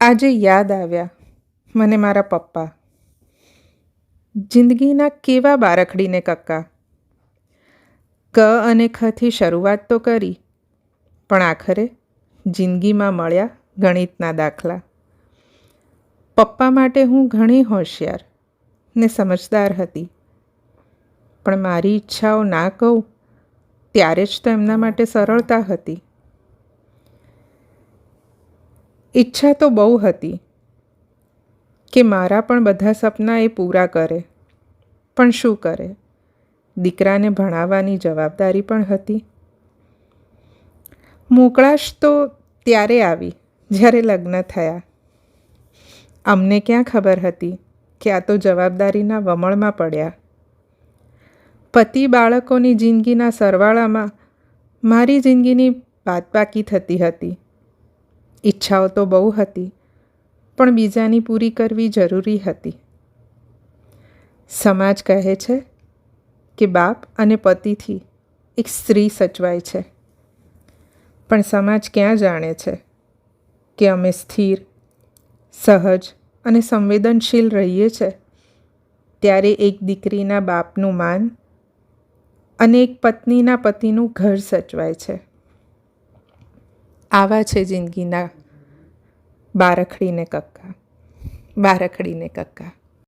આજે યાદ આવ્યા મને મારા પપ્પા. જિંદગીના કેવા બારખડીને કક્કા ક અને ખથી શરૂઆત તો કરી, પણ આખરે જિંદગીમાં મળ્યા ગણિતના દાખલા. પપ્પા માટે હું ઘણી હોશિયાર ને સમજદાર હતી, પણ મારી ઈચ્છાઓ ના કહું, ત્યારે જ તો એમના માટે સરળતા હતી. ઈચ્છા તો બહુ હતી કે મારા પણ બધા સપના એ પૂરા કરે. પણ શું કરે? દીકરાને ભણાવવાની જવાબદારી પણ હતી. મોકળાશ તો ત્યારે આવી, જ્યારે લગ્ન થયા. અમને ક્યાં ખબર હતી કે આ તો જવાબદારીના વમળમાં પડ્યા. પતિ બાળકોની જિંદગીના સરવાળામાં મારી જિંદગીની બાદબાકી થતી હતી. ઈચ્છાઓ તો બહુ હતી, પણ બીજાની પૂરી કરવી જરૂરી હતી. સમાજ કહે છે કે બાપ અને પતિથી એક સ્ત્રી સચવાય છે. પણ સમાજ ક્યાં જાણે છે કે અમે સ્થિર, સહજ અને સંવેદનશીલ રહીએ છે? ત્યારે એક દીકરીના બાપનું માન અને એક પત્નીના પતિનું ઘર સચવાય છે. આવા છે જિંદગીના બારખડીને કક્કા. બારખડીને કક્કા.